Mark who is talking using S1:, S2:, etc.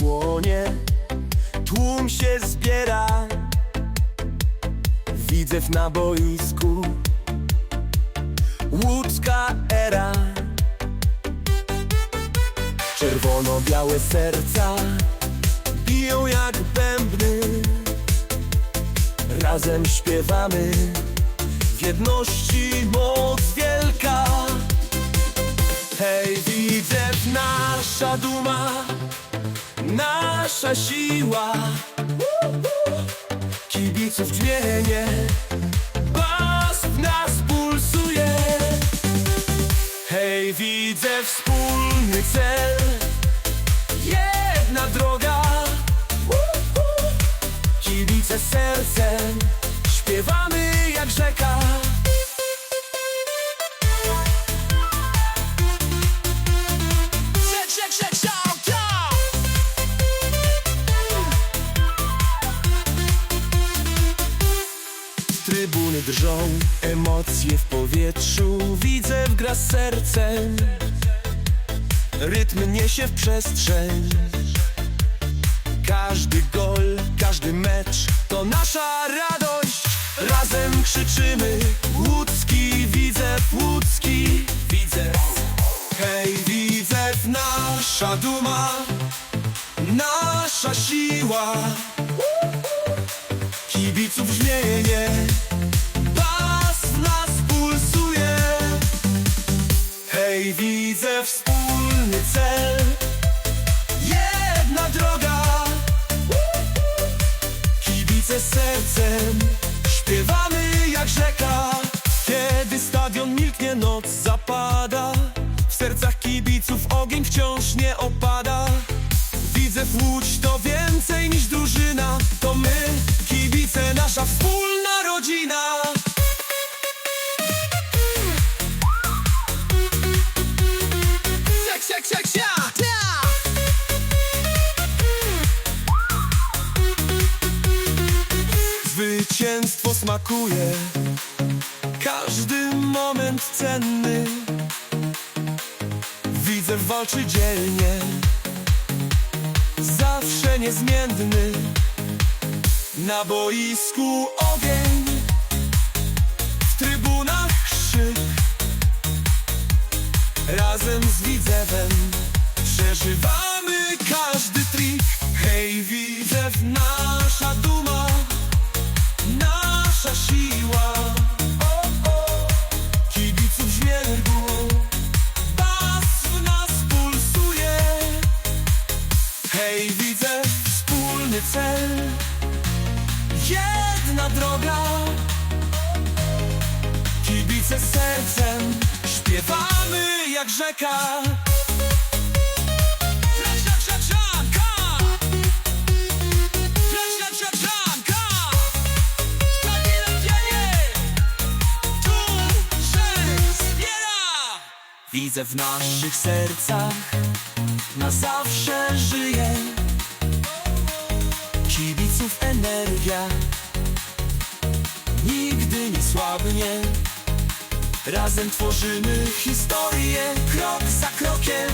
S1: płonie Tłum się zbiera. Widzew na boisku Łódzka era. Czerwono-białe serca Biją jak bębny. Razem śpiewamy W jedności moc wielka. Hej, widzew, nasza duma Nasza siła. Kibiców dźwiękie Bas w nas pulsuje. Hej, widzę wspólny cel. Jedna droga. Kibice sercem. Śpiewamy jak rzeka Drżą, emocje w powietrzu. Widzę w gra z sercem Rytm niesie w przestrzeń. Każdy gol, każdy mecz To nasza radość. Razem krzyczymy Łódzki, Widzew, Łódzki Widzew Hej, Widzew, nasza duma. Nasza siła. Kibiców brzmienie sercem. Śpiewamy jak rzeka. Kiedy stadion milknie, noc zapada. W sercach kibiców ogień wciąż nie opada. Widzę w Łódź to więcej niż drużyna. To my, kibice, nasza wspólna rodzina smakuje. Każdy moment cenny Widzę walczy dzielnie. Zawsze niezmienny Na boisku ogień. W trybunach krzyk Razem z Widzewem Przeżywamy każdy trik. Hej Widzew, nasza duma Nasza siła. O. Kibiców dźwięku Bas w nas pulsuje. Hej, widzę wspólny cel. Jedna droga. Kibice sercem Śpiewamy jak rzeka Widzę w naszych sercach Na zawsze żyje Kibiców energia Nigdy nie słabnie. Razem tworzymy historię Krok za krokiem